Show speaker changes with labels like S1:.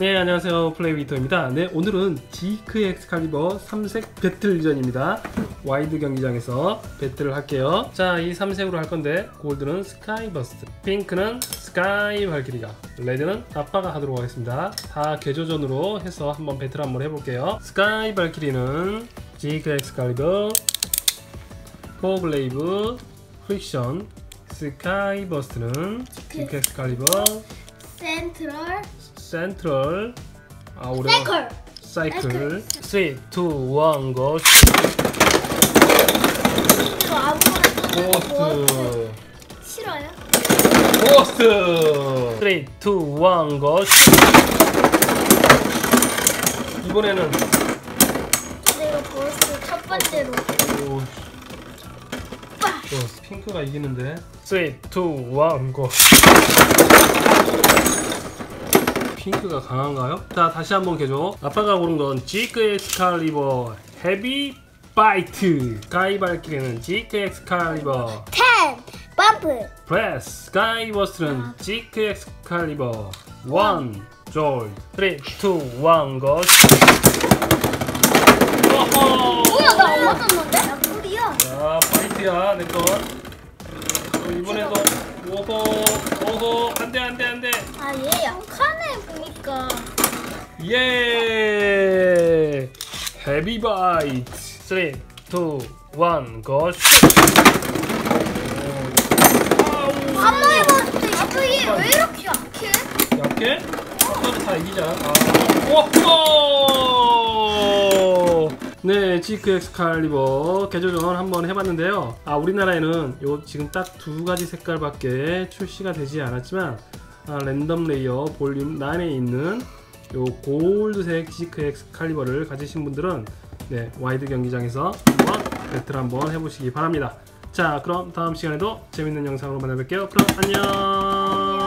S1: 네 안녕하세요. 플레이위터입니다. 네 오늘은 지크 엑스칼리버 3색 배틀 전입니다. 와이드 경기장에서 배틀을 할게요. 자이 3색으로 할 건데 골드는 스카이버스트 핑크는 스카이 발키리가 레드는 아빠가 하도록 하겠습니다. 다 개조전으로 해서 한번 배틀 한번 해볼게요. 스카이 발키리는 지크 엑스칼리버 포블레이브 프릭션 스카이버스트는 지크 엑스칼리버
S2: 센트럴
S1: 센트럴 아 오래
S2: 사이클
S1: 사이클 3, 2, 1, 고 고스트
S2: 싫어요?
S1: 고스트 3, 2, 1, 고 이번에는
S2: 이거 벌써 첫 번째로.
S1: 오, 어, 핑크가 이기는데. 3, 2, 1, 고 핑크가 강한가요? 자 다시 한번 개조. 아빠가 고른 건 지크 엑스칼리버 헤비 바이트 스카이발키리는 지크 엑스칼리버
S2: 10 범프
S1: 프레스 스카이버스는 지크 엑스칼리버 1 조이 3, 2, 1고 오호!
S2: 뭐야 나안 맞았는데? 나 꿀이야.
S1: 자 파이트야 내건. 어, 이번에도. 오호 오호. 안돼 안돼 안돼.
S2: 아얘약 하네 보니까
S1: 예 헤비 바이트 3, 2,
S2: 1고한 번에 봤을 때 아빠 얘왜 이렇게 약해?
S1: 약해? 아빠도 다 이기잖아. 아. 오호! 네, 지크 엑스칼리버 개조전 한번 해봤는데요. 아, 우리나라에는 요 지금 딱 두 가지 색깔밖에 출시가 되지 않았지만 아, 랜덤 레이어 볼륨 9에 있는 요 골드색 지크 엑스칼리버를 가지신 분들은 네, 와이드 경기장에서 한번 배틀 한번 해보시기 바랍니다. 자, 그럼 다음 시간에도 재밌는 영상으로 만나뵐게요. 그럼 안녕!